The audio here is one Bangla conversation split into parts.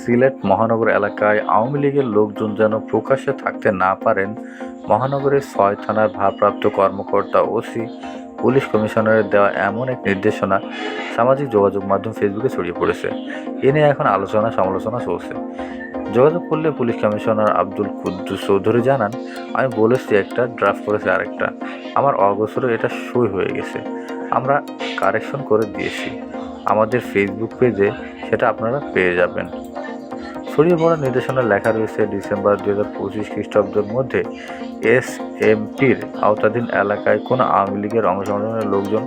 সিলেট মহানগর এলাকায় আওয়ামী লীগের লোকজন যেন প্রকাশ্যে থাকতে না পারেন, মহানগরের ছয় থানার ভারপ্রাপ্ত কর্মকর্তা ওসি, পুলিশ কমিশনারের দেওয়া এমন এক নির্দেশনা সামাজিক যোগাযোগ মাধ্যম ফেসবুকে ছড়িয়ে পড়েছে। এ নিয়ে এখন আলোচনা সমালোচনা চলছে। যোগাযোগ করলে পুলিশ কমিশনার আব্দুল কুদ্দুস চৌধুরী জানান, আমি বলেছি একটা, ড্রাফট করেছি আরেকটা। আমার অগোচরে এটা সই হয়ে গেছে। আমরা কারেকশন করে দিয়েছি। আমাদের ফেসবুক পেজে সেটা আপনারা পেয়ে যাবেন। ছড়িয়ে পড়া নির্দেশনা লেখা রয়েছে ডিসেম্বর দুই হাজার পঁচিশ খ্রিস্টাব্দের মধ্যে। এস এম এমপির আওতাধীন এলাকায় কোনো আওয়ামী লীগের অংশগ্রহণের লোকজন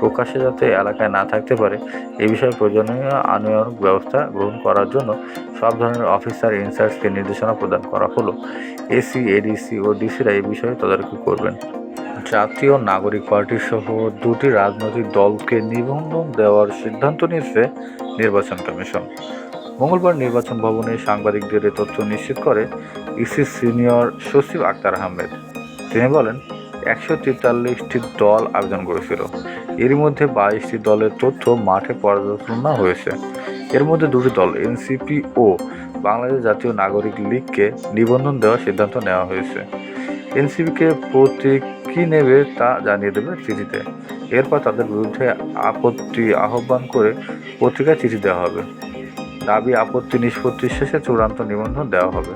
প্রকাশ্যে যাতে এলাকায় না থাকতে পারে, এ বিষয়ে প্রয়োজনীয় আনুষ্ঠানিক ব্যবস্থা গ্রহণ করার জন্য সব ধরনের অফিসার ইনচার্জকে নির্দেশনা প্রদান করা হলো। এসি, এডিসি ও ডিসিরা এই বিষয়ে তদারকি করবেন। জাতীয় নাগরিক পার্টি সহ দুটি রাজনৈতিক দলকে নিবন্ধন দেওয়ার সিদ্ধান্ত নিয়েছে নির্বাচন কমিশন। মঙ্গলবার নির্বাচন ভবনে সাংবাদিকদের এ তথ্য নিশ্চিত করে ইসি সিনিয়র সচিব আক্তার আহমেদ। তিনি বলেন, একশো তেতাল্লিশটি দল আবেদন করেছিল। এর মধ্যে বাইশটি দলের তথ্য মাঠে পর্যালোচনা হয়েছে। এর মধ্যে দুটি দল, এনসিপি ও বাংলাদেশ জাতীয় নাগরিক লীগকে নিবন্ধন দেওয়ার সিদ্ধান্ত নেওয়া হয়েছে। এনসিপিকে প্রতীক কী নেবে তা জানিয়ে দেবে চিঠিতে। এরপর তাদের বিরুদ্ধে আপত্তি আহ্বান করে পত্রিকায় চিঠি দেওয়া হবে। দাবি আপত্তি নিষ্পত্তির শেষে চূড়ান্ত নিবন্ধন দেওয়া হবে।